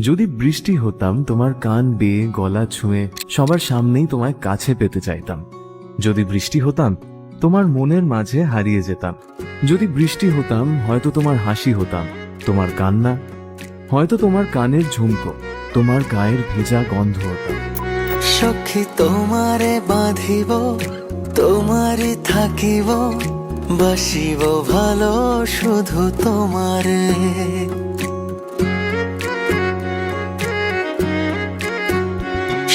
যদি বৃষ্টি হতাম, তোমার কান বেয়ে গলা ছুঁয়ে সবার সামনেই তোমায় কাছে পেতে চাইতাম। যদি বৃষ্টি হতাম, তোমার মনের মাঝে হারিয়ে যেতাম। যদি বৃষ্টি হতাম, হয়তো তোমার হাসি হতাম, তোমার কান্না, হয়তো তোমার কানের ঝুমকো, তোমার গায়ের ভেজা গন্ধ হতাম। সখী তোমারে বাঁধিব তোমারে থাকিব, বাসিব ভালো শুধু তোমারে।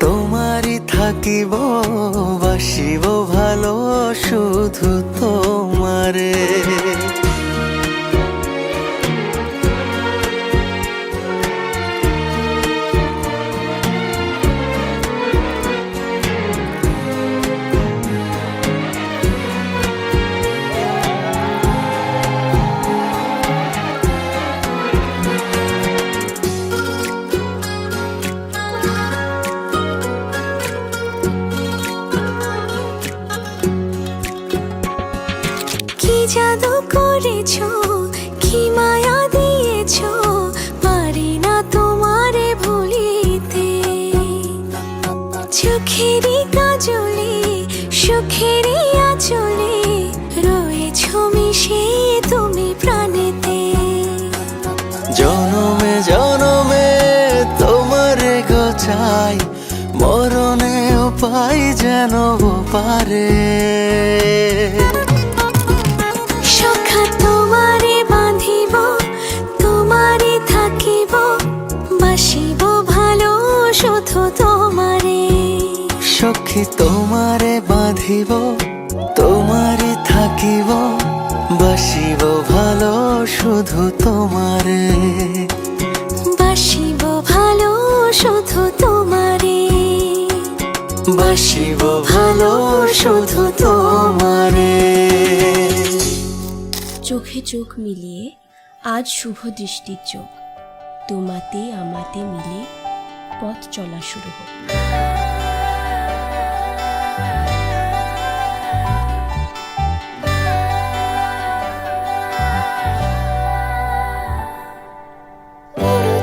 তোমারই থাকিব বাসিব ভালো শুধু তোমারে। জাদু করেছ, কি মায়া দিয়েছ, পারি না তোমারে ভুলিতে। চোখেরই কাজলে, সুখেরই আচলে রয়েছো মিশে তুমি প্রাণেতে। জনমে জনমে তোমারে গোচাই মরণেও পাই যেন পারে। সখী তোমারে বাঁধিব তোমারে থাকিব বাসিব ভালো শুধু তোমারে। বাসিব ভালো শুধু তোমারে। বাসিব ভালো শুধু তোমারে। চোখে চোখ মিলিয়ে আজ শুভ দৃষ্টির চোখ। তোমাতে আমাতে মিলে পথ চলা শুরু হোক।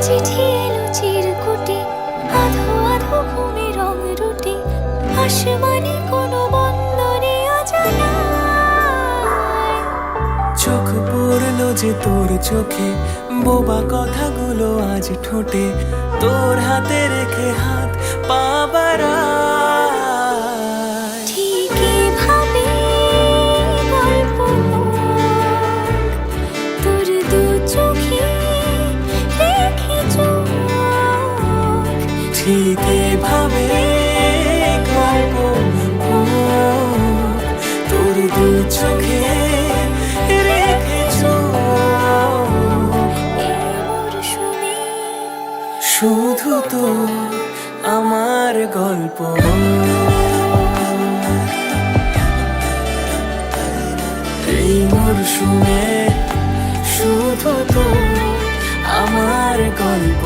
চিঠি এলো চিরকুটে, আধো আধো চোখ পড়ল যে তোর চোখে, বোবা কথাগুলো আজ ঠোঁটে। তোর হাতে রেখে হাত ঠিক ঠিক এভাবে গল্প তোর দু চোখে শুধু তো আমার গল্প। এই মরশুমে শুধু তো আমার গল্প।